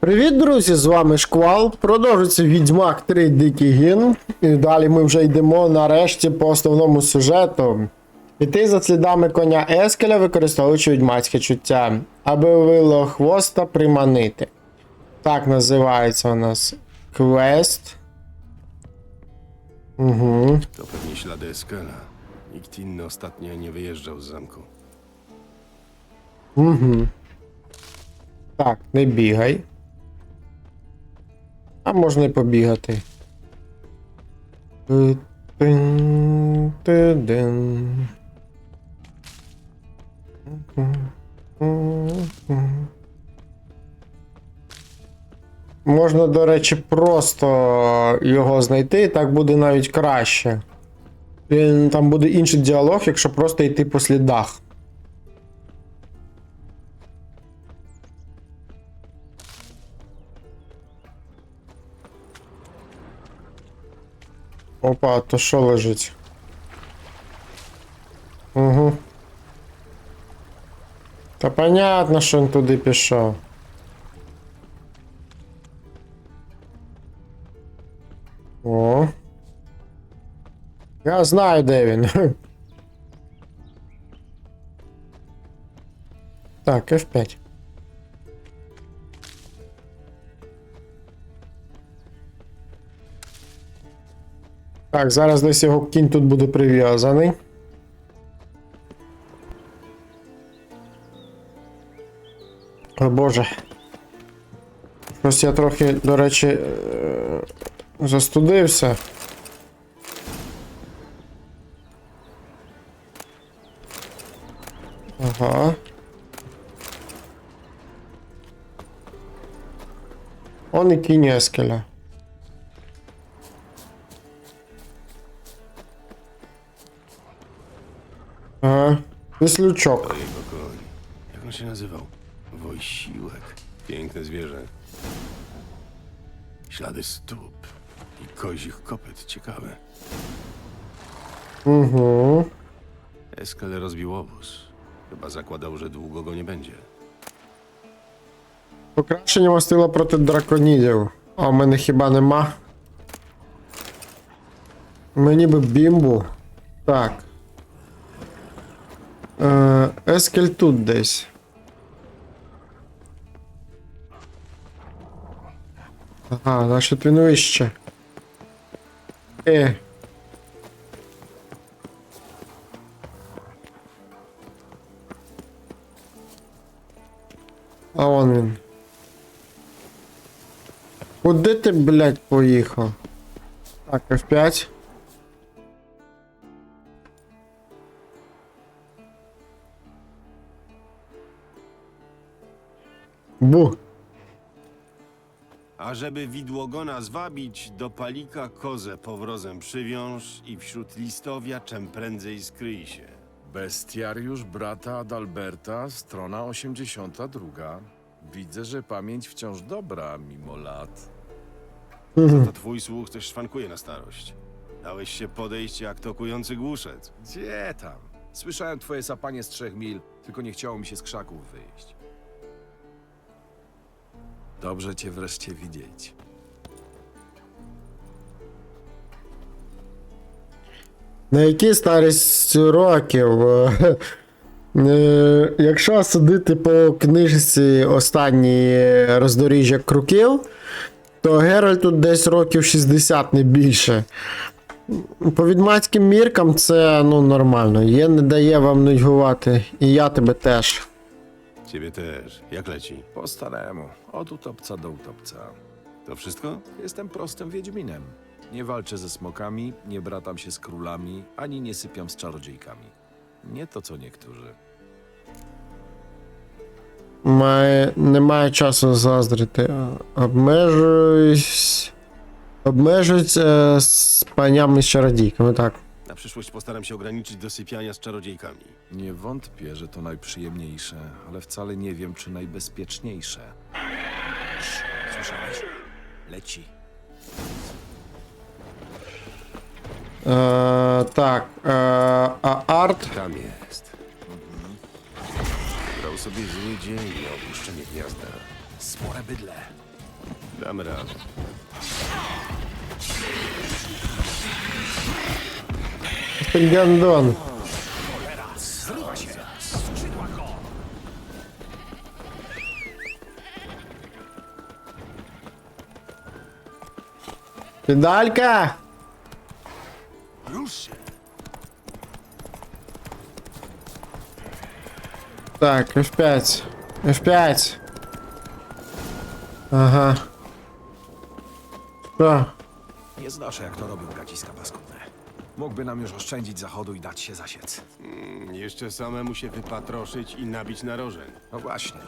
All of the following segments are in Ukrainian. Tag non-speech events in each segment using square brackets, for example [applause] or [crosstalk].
Привіт, друзі! З вами Шквал. Продовжується Відьмак 3 Дикий Гін. І далі ми вже йдемо нарешті по основному сюжету. Іти за слідами коня Ескеля, використовуючи відьмацьке чуття, аби вило хвоста приманити. Так називається у нас квест. Угу. To pewnie ślady Eskela. Nikt inny ostatnio nie wyjeżdżał z zamku. Угу. Так, не бігай. А можна і побігати. Можна, до речі, просто його знайти, і так буде навіть краще. Там буде інший діалог, якщо просто йти по слідах. Опа, а то що лежить? Угу. Та понятно, що він туди пішов. О. Я знаю, де він. [laughs] Так, F5. Так, зараз десь його кінь тут буде прив'язаний. О боже. Щось я трохи, до речі, е, застудився. Ага. Он і кінь Ескеля. Ага. Веслючок. To jego koń. Jak on się nazywał? Wojsiłek. Piękne zwierzę. Ślady stóp i kozich kopyt. Ciekawe. Угу. Eskel rozbił obóz. Chyba zakładał, że długo go nie będzie. Покращення мастила проти драконідів. А в мене хіба нема? Мені би бімбу. Так. Е, Ескель тут десь. Ага, значить він вище. Е. А вон він. Куди ти, блядь, поїхав? Так, F5. Бу. A żeby widłogona zwabić, do palika kozę powrozem przywiąż i wśród listowia czem prędzej skryj się. Bestiariusz brata Adalberta, strona 82. Widzę, że pamięć wciąż dobra, mimo lat. To twój słuch też szwankuje na starość. Dałeś się podejść jak tokujący głuszec. Gdzie tam? Słyszałem twoje sapanie z trzech mil, tylko nie chciało mi się z krzaków wyjść. Dobrze cię wreszcie widzieć. На які старість років? Е, Якщо судити по книжці останній роздоріжжя круків, то Геральт тут десь років 60 не більше. По відмацьким міркам це ну, нормально. Є не дає вам нудьгувати. І я тебе теж. Ciebie też. Jak leci? Po staremu, od utopca do utopca. To wszystko? Jestem prostym wiedźminem. Nie walczę ze smokami, nie bratam się z królami, ani nie sypiam z czarodziejkami. Nie to co niektórzy. Має, немає часу заздрити. Обмежуюсь. Обмежуюсь е, з панями з чародійками, так. Na przyszłość postaram się ograniczyć do sypiania z czarodziejkami. Nie wątpię, że to najprzyjemniejsze, ale wcale nie wiem, czy najbezpieczniejsze. Słyszałeś? Leci. Eee, tak, eee, a Art? Tam jest. Brał sobie zły dzień na opuszczenie gniazda. Spore bydle. Dam radę. Ты гондон. Педалька! Так, F5. F5. Ага. Что? Nie znoszę, jak to robił gaciska paskudny. Mógłby nam już oszczędzić zachodu i dać się zasiec. Mm, Jeszcze samemu się wypatroszyć i nabić narożeń. No właśnie.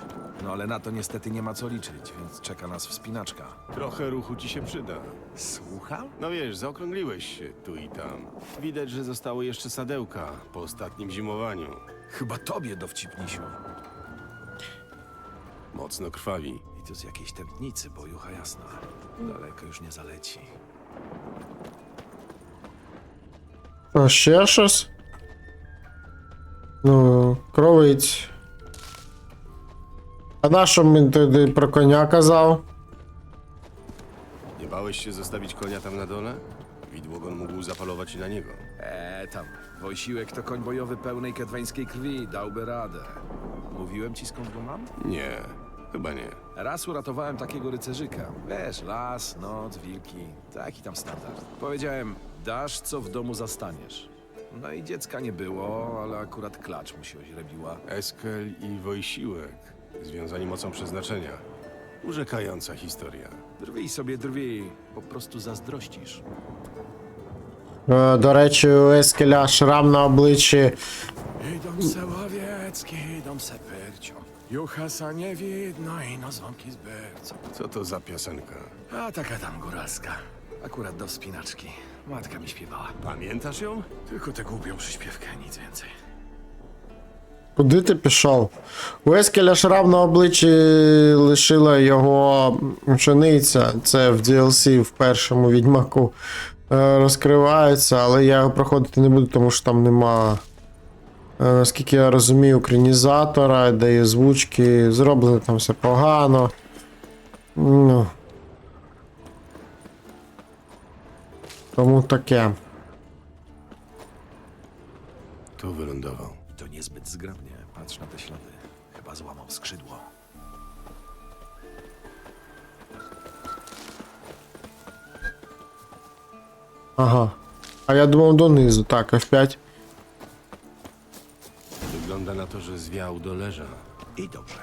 No ale na to niestety nie ma co liczyć, więc czeka nas wspinaczka. Trochę ruchu ci się przyda. Słucham? No wiesz, zaokrągliłeś się tu i tam. Widać, że zostały jeszcze sadełka po ostatnim zimowaniu. Chyba tobie dowcipnisiu. Mocno krwawi. I to z jakiejś tętnicy, bo jucha jasna. Daleko już nie zaleci. Що, ще щось? Ну, кровить. А на що він тоді про коня казав? Nie bałeś się zostawić konia tam na dole? Widłogon mógł zapalować i na niego. Eee, tam. Wojsiłek to koń bojowy pełnej kedweńskiej krwi, dałby radę. Mówiłem ci skąd go mam? Nie, chyba nie. Raz uratowałem takiego rycerzyka. Wiesz, las, noc, wilki, taki tam standard. Powiedziałem, dasz co w domu zastaniesz. No i dziecka nie było, ale akurat klacz mu się oźrebiła. Eskel i Wojsiłek, związani mocą przeznaczenia. Urzekająca historia. Drwij sobie, drwij, po prostu zazdrościsz. Е, До речі, у Ескеля шрам на обличчі. Idą se łowiecki, idą se pyrcio. Juchasa nie widno i no dzwonki z bercą. Co to za piosenka? A taka tam góralska. Akurat do wspinaczki. Matka mi śpiewała. Pamiętasz ją? Tylko tę głupią przyśpiewkę, nic więcej. Куди ти пішов? У Ескеля шрам на обличчі лишила його пшениця. Це в DLC в першому відьмаку е, розкривається, але я його проходити не буду, тому що там нема. е, Наскільки я розумію, українізатора, де є звучки, зроблено там все погано. Ну. Тому таке. Tu wylądował. I to niezbyt zgrabnie. Patrz na te ślady. Chyba złamał skrzydło. Ага. А я думав донизу. Так, F5. Wygląda na to, że zwiał do leża. I dobrze.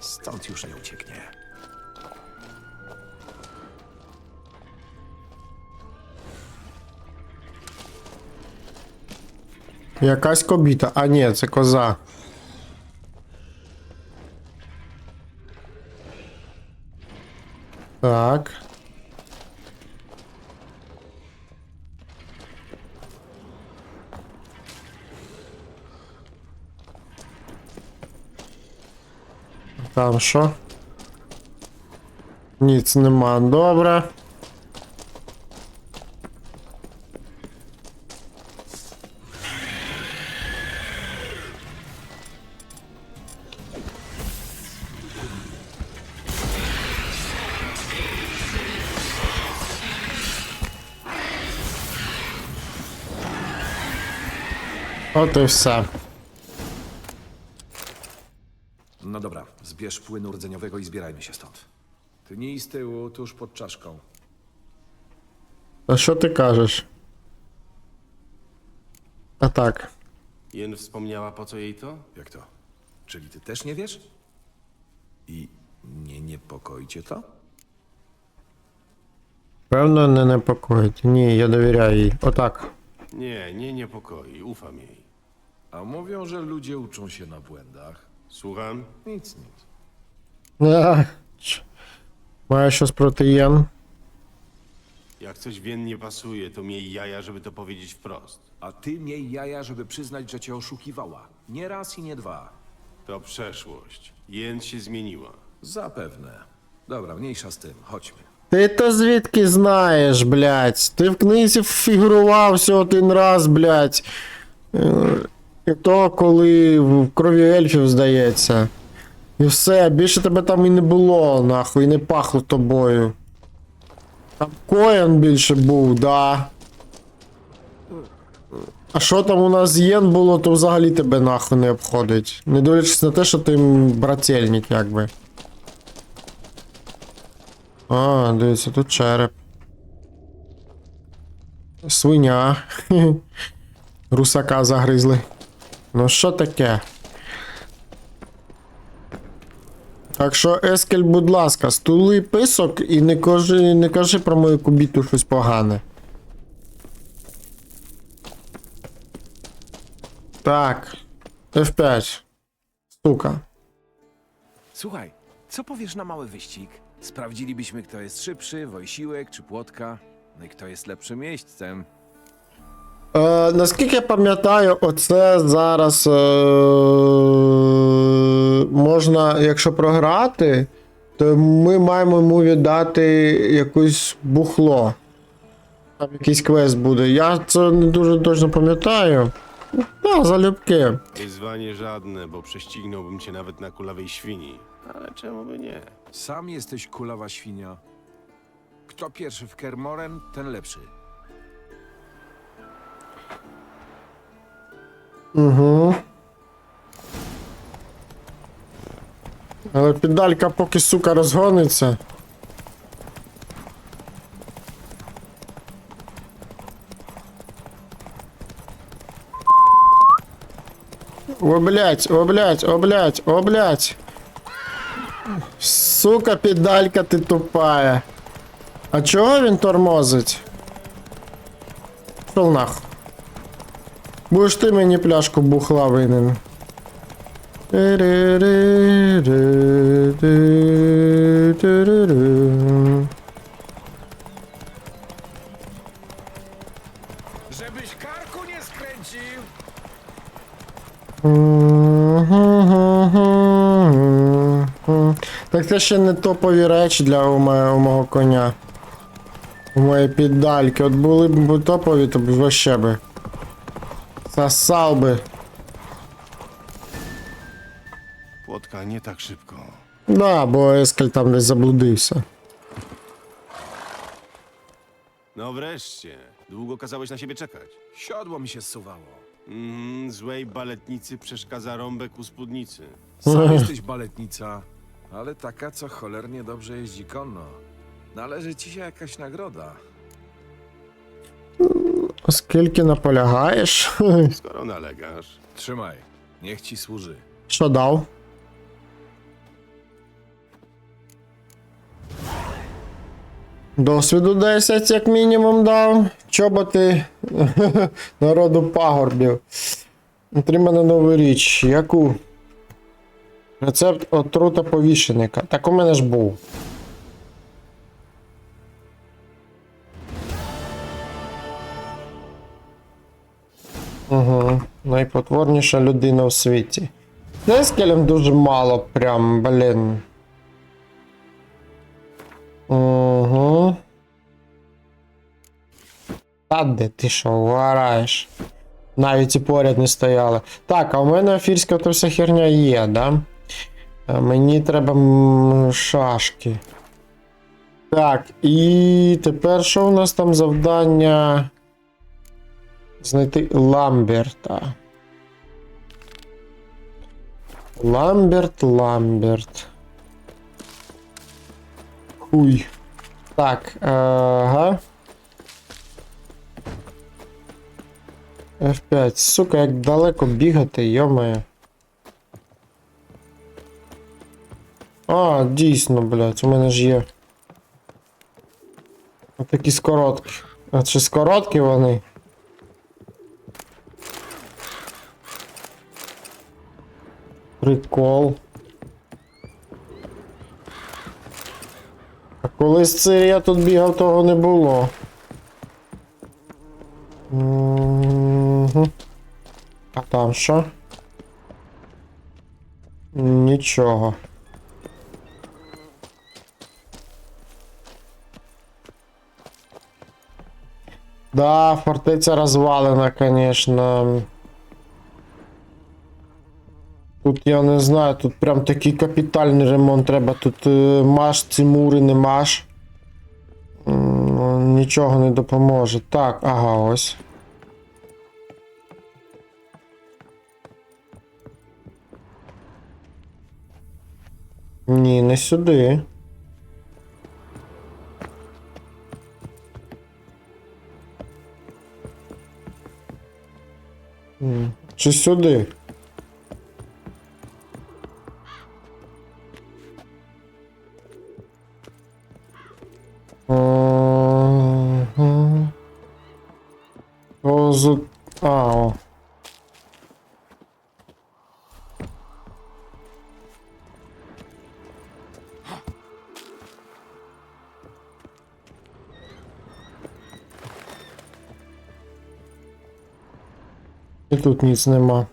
Stąd już nie ucieknie. Якась кобіта. А ні, це коза. Так. Там що? Ніц нема. Добре. Otóż sam. No dobra, zbierz płynu rdzeniowego i zbierajmy się stąd. Ty nie z tyłu, tuż pod czaszką. A co ty każesz? A tak. Jen wspomniała, po co jej to? Jak to? Czyli ty też nie wiesz? I nie niepokoi cię to? Pewno nie no, niepokoi. Nie, ja dowierzam jej. O tak. Nie, nie niepokoi, ufam jej. A mówią, że ludzie uczą się na błędach. Słucham? Nic, nic. А, ч- Маю щось проти Єн. Jak coś Wien nie pasuje, to miej jaja, żeby to powiedzieć wprost. A ty miej jaja, żeby przyznać, że cię oszukiwała. Nie raz i nie dwa. To przeszłość. Jen się zmieniła. Zapewne. Dobra, mniejsza z tym. Chodźmy. Ти то звідки знаєш, блядь? Ти в книзі фігурував всього один раз, блядь. Е, І то, коли в крові ельфів здається. І все, більше тебе там і не було, нахуй, і не пахло тобою. Там коін більше був, да. А що там у нас єн було, то взагалі тебе нахуй не обходить. Не дивлячись на те, що ти брательник, якби. А, дивіться, тут череп. Свиня. [laughs] Русака загризли. Ну що таке? Так що, Ескель, будь ласка, стули писок і не кажи, не кажи про мою кубіту щось погане. Tak. F5. Stuka. Słuchaj, co powiesz na mały wyścig? Sprawdzilibyśmy, kto jest szybszy, Wojsiłek czy Płotka, no i kto jest lepszym miejscem. Е, наскільки я пам'ятаю, оце зараз е, можна, якщо програти, то ми маємо йому віддати якусь бухло. Там якийсь квест буде. Я це не дуже точно pamiętаю. Ну, залюбки. Wyzwanie żadne, bo prześcignąłbym cię nawet na kulawej świni. Ale czemu by nie? Sam jesteś kulawa świnia. Kto pierwszy w Kermoren, ten lepszy. Угу. Але педалька поки, сука, розгониться. О, блять, о, блять, о, блять, о, блять. Сука, педалька ти тупая. А чого він тормозить? Шел нахуй. Будеш ти мені пляшку бухла винен. Żebyś karku nie skręcił! Так це ще не топові речі для у, моє, у мого коня. У моєї піддальки. От були б топові, то б вообще би. Сосал би. Płotka, nie tak szybko. Да, бо Ескель там десь заблудився. No wreszcie. Długo kazałeś na siebie czekać. Siodło mi się zsuwało. Mhm, złej baletnicy przeszkadza rąbek u spódnicy. Sam jesteś [laughs] baletnica, ale taka, co cholernie dobrze jeździ konno. Należy ci się jakaś nagroda. Оскільки наполягаєш. Skoro nalegasz. Trzymaj, niech ci służy. Що дав? Досвіду 10, як мінімум, дав. Чоботи [laughs] народу пагорбів. Отримана нова річ. Яку? Рецепт отрута повішеника. Так у мене ж був. Найпотворніша людина в світі. З Ескелем дуже мало, прям, блін. Угу. Та де ти що, вараєш? Навіть і поряд не стояли. Так, а у мене афірська то вся херня є, да? А мені треба шашки. Так, і тепер що у нас там завдання? Знайти Ламберта. Ламберт, Ламберт. Хуй. Так, ага. F5. Сука, як далеко бігати, йомає. А, дійсно, блядь, у мене ж є. Отакі скоротки. А чи скоротки вони? Прикол. А колись це я тут бігав, того не було. А там що? Нічого. Да, фортеця розвалена, конечно. Тут я не знаю, тут прям такий капітальний ремонт треба. Тут е, маш ці мури не маш. Нічого не допоможе. Так, ага, ось. Ні, не сюди. Чи сюди? О. І тут ніц нема.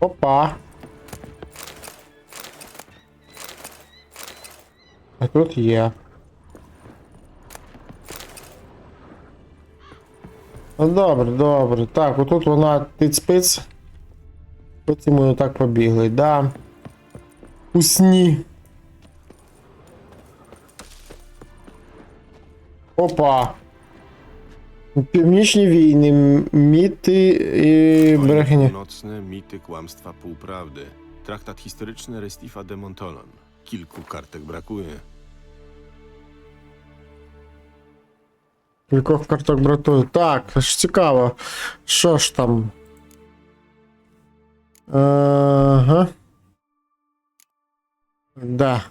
Опа. Тут є. Ну добре, добре. Так, отут вона тиць-пиць. Потім ми так побігли, да. У сні. Опа. Північні війни, міти і брехні. północne, mity, kłamstwa, półprawdy. Traktat historyczny Restifa de Montolon. Kilku kartek brakuje. Кількох карток братую. Так, ж цікаво. Що ж там? Ага. Да.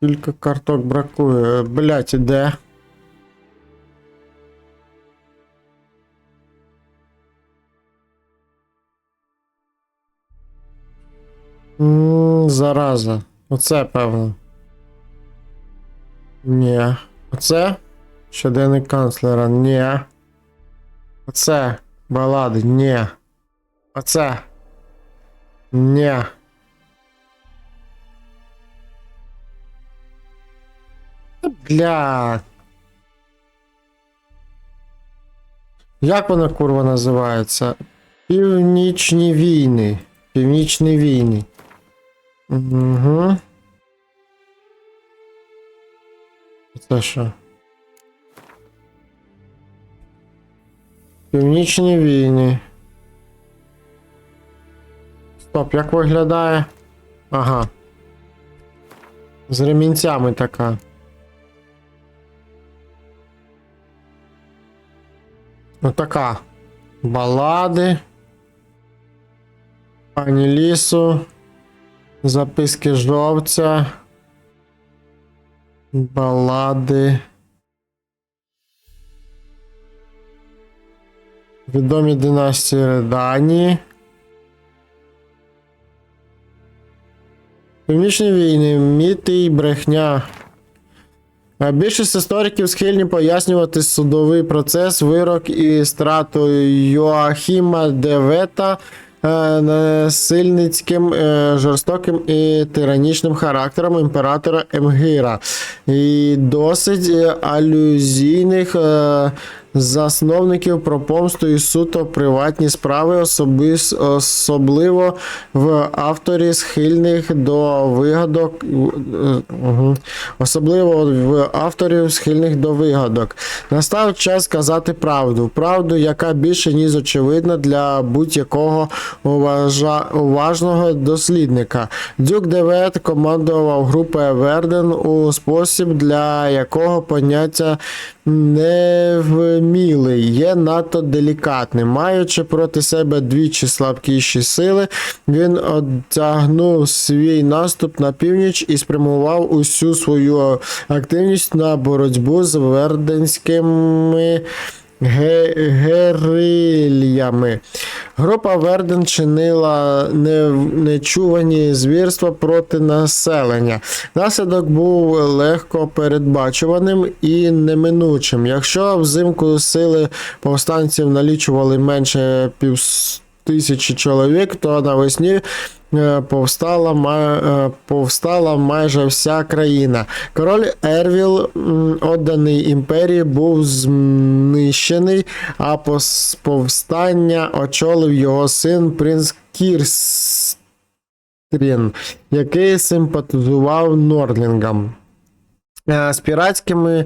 Кілька карток бракує. Блять, де? М, Зараза. Оце певно. Ні. Оце? Щоденник канцлера. Ні. Оце. Балади. Ні. Оце. Ні. Бля. Як вона курва називається? Північні війни. Північні війни. Угу. Це що? Північні війни. Стоп, як виглядає? Ага. З ремінцями така. Отака. Балади. Пані лісу. Записки жовця. Балади. Відомі династії Редані. Північні війни, міти і брехня. А Більшість істориків схильні пояснювати судовий процес, вирок і страту Йоахіма Девета насильницьким, е, жорстоким і тиранічним характером імператора Емгіра І досить е, алюзійних е, засновників про помсту і суто приватні справи, особис, особливо в авторі схильних до вигадок. е, угу. Особливо в авторів схильних до вигадок. Настав час сказати правду. Правду, яка більше ніж очевидна для будь-якого уважа... уважного дослідника. Дюк Девет командував групою Верден у спосіб, для якого поняття невмілий, є надто делікатним. Маючи проти себе двічі слабкіші сили, він одтягнув свій наступ на північ і спрямував усю свою активність на боротьбу з верденськими. Ге- Герильями. Група Верден чинила нечувані звірства проти населення. Наслідок був легко передбачуваним і неминучим. Якщо взимку сили повстанців налічували менше пів тисячі чоловік, то навесні е, повстала, е, повстала майже вся країна. Король Ервіл, м, odданий імперії, був знищений, а повстання очолив його син принц Кірс. Трін, який симпатизував Нордлінгам. Е, З піратськими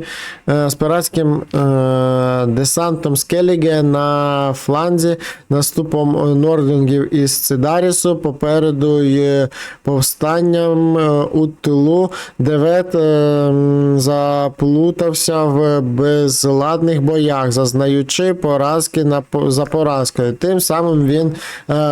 е, з піратським е, десантом Скеліге на фланзі, наступом Нордлінгів із Цидарісу, попереду є повстанням у тилу, Девет заплутався в безладних боях, зазнаючи поразки на, за поразкою. Тим самим він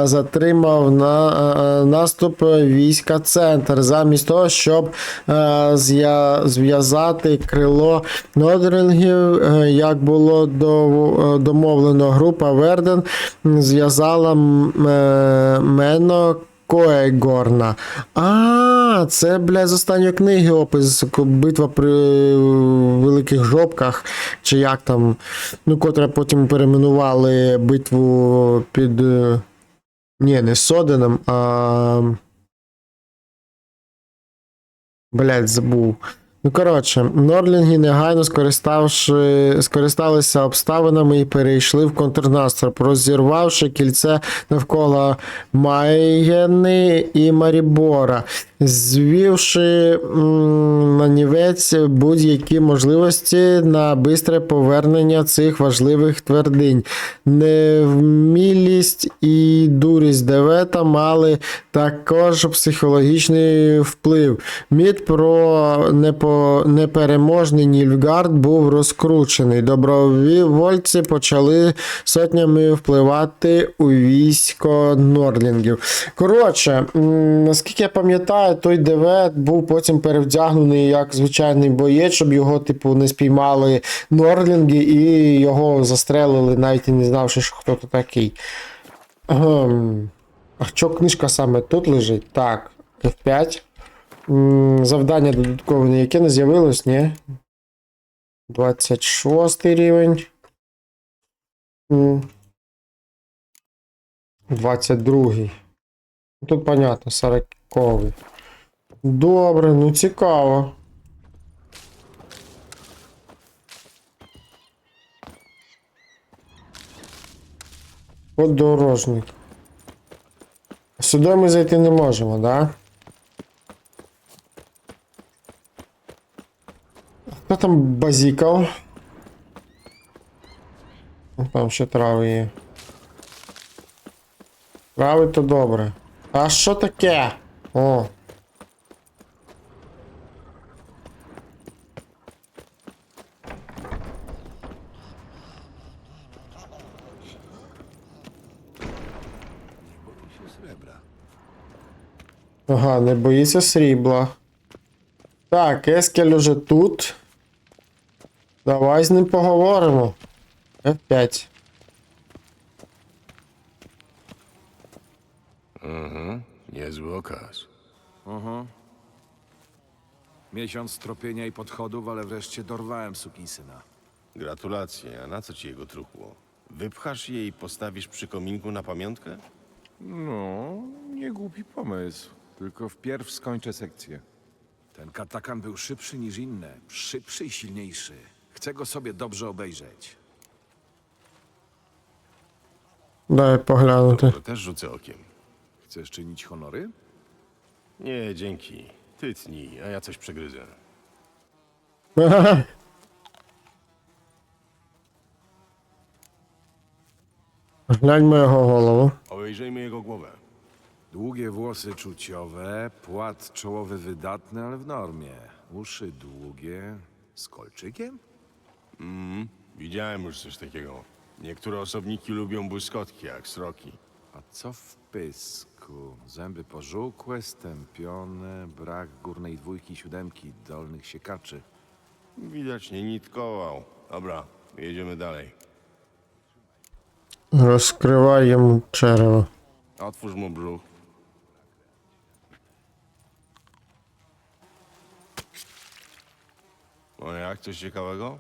затримав на, наступ війська центр, замість того, щоб е, зв'я- зв'язати крило Нодрингів, е, як було е, домовлено, група Верден зв'язала е, Мено Коегорна. А, це, блядь, з останньої книги опис битва при великих жопках, чи як там, ну, котре потім перейменували битву під. Ні, не Соденом, а. Блять, забув. Ну, коротше, Норлінги негайно скориставши, скористалися обставинами і перейшли в контрнаступ, розірвавши кільце навколо Майгени і Марібора, звівши м, на нівець будь-які можливості на бистре повернення цих важливих твердинь. Невмілість і дурість Девета мали також психологічний вплив. Міт про непо... непереможний Нільфгард був розкручений. Добровольці почали сотнями впливати у військо Норлінгів. Коротше, наскільки я пам'ятаю, той Девет був потім перевдягнений як звичайний боєць, щоб його, типу, не спіймали Норлінги і його застрелили, навіть і не знавши, що хто то такий. Ем, А що книжка саме тут лежить? Так, F5. М, Завдання додаткове ніяке не з'явилось, ні? 26 рівень. М. 22. Тут понятно, 40. Добре, ну цікаво. Подорожник. Сюди ми зайти не можемо, да? Хто там базікав? Ну, Там ще трави є. Трави то добре. А що таке? О. Ага, не боїться срібла. Так, Ескель уже тут. Давай з ним поговоримо. F5. Mhm, niezły okaz. Oho. Miesiąc tropienia i podchodów, ale wreszcie dorwałem sukinsyna. Gratulacje, a na co ci jego truchło? Wypchasz je i postawisz przy kominku na pamiątkę? No, nie głupi pomysł. Tylko wpierw skończę sekcję. Ten katakan był szybszy niż inne. Szybszy i silniejszy. Chcę go sobie dobrze obejrzeć. Daję pochlęty. To też rzucę okiem. Chcesz czynić honory? Nie, dzięki. Ty tnij, a ja coś przegryzę. Lań moją hoholą. Obejrzyjmy jego głowę. Długie włosy czuciowe, płat czołowy wydatny, ale w normie. Uszy długie. Z kolczykiem? Widziałem już coś takiego. Niektóre osobniki lubią błyskotki, jak sroki. A co w pysku? Zęby pożółkłe, stępione, brak górnej dwójki, siódemki, dolnych siekaczy. Widać nie nitkował. Dobra, jedziemy dalej. Розкривай йому черево. Otwórz mu brzuch. No jak, coś ciekawego?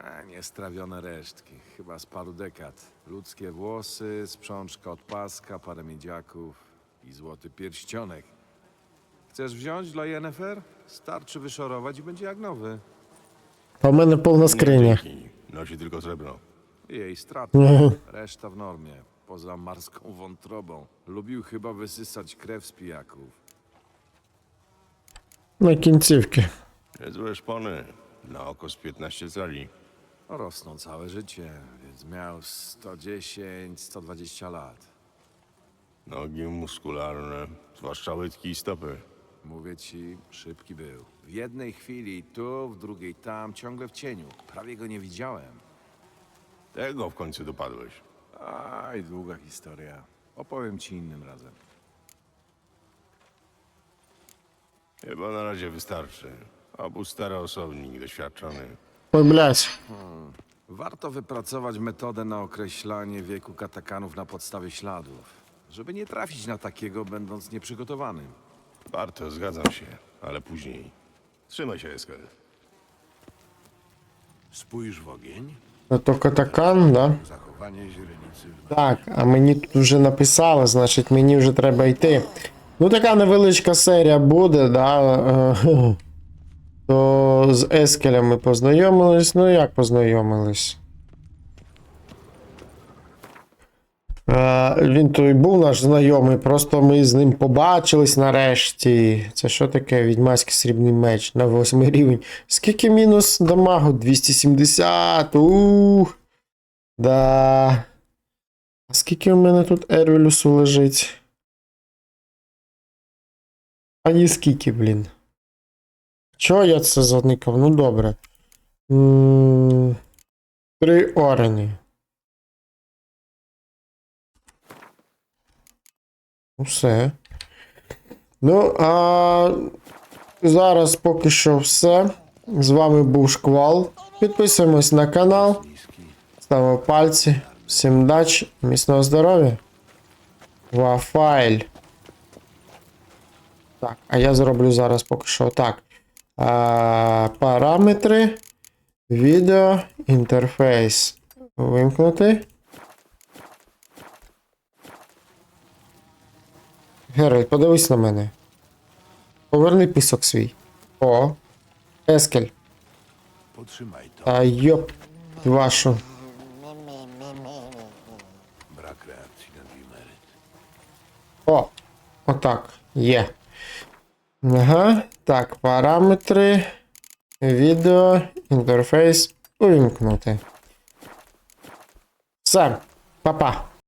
A, niestrawione resztki, chyba z paru dekad. Ludzkie włosy, sprzączka od paska, parę miedziaków i złoty pierścionek. Chcesz wziąć dla Yennefer? Starczy wyszorować i będzie jak nowy. А в мене повна скриня. Dzięki. Nosi tylko srebro. Jej strata. Mhm. [laughs] Reszta w normie, poza marską wątrobą. Lubił chyba wysysać krew z pijaków. На кінцівки. Niezłe szpony. Na oko z 15 cali. Rosną całe życie, więc miał 110, 120 lat. Nogi muskularne, zwłaszcza łydki i stopy. Mówię ci, szybki był. W jednej chwili tu, w drugiej tam, ciągle w cieniu. Prawie go nie widziałem. Tego w końcu dopadłeś. Aj, długa historia. Opowiem ci innym razem. Chyba na razie wystarczy. Obu stary osobnik, doświadczony. Ой, блядь. Warto wypracować metodę na określanie wieku katakanów na podstawie śladów, żeby nie trafić na takiego, będąc nieprzygotowanym. Warto, zgadzam się, ale później. Trzymaj się, Eskel. Spójrz w ogień. Ну то катакан, да? Zachowanie źrenicy w Так, а мені тут вже написали, значить мені вже треба йти. Ну, така невеличка серія буде, да. е, То з Ескелем ми познайомились. Ну як познайомились? Е, Він то й був наш знайомий, просто ми з ним побачились нарешті. Це що таке? Відьмаський срібний меч на 8 рівень. Скільки мінус дамагу? 270. Ух. Да. А скільки в мене тут Ервелюсу лежить? А ні скільки, блін. Чого я це заникав? Ну добре. Три орени. Ну, Все. Ну, а зараз поки що все. З вами був Шквал. Підписуємось на канал. Ставимо пальці. Всім дач, міцного здоров'я. Вафайль. Так, а я зроблю зараз поки що так. А, параметри. Відео, інтерфейс. Вимкнути. Геральт, подивись на мене. Поверни писок свій. О. Ескель. Та йоп. Вашу. О, отак, є. Ага. Так, параметри. Відео, інтерфейс увімкнути. Все, па-па.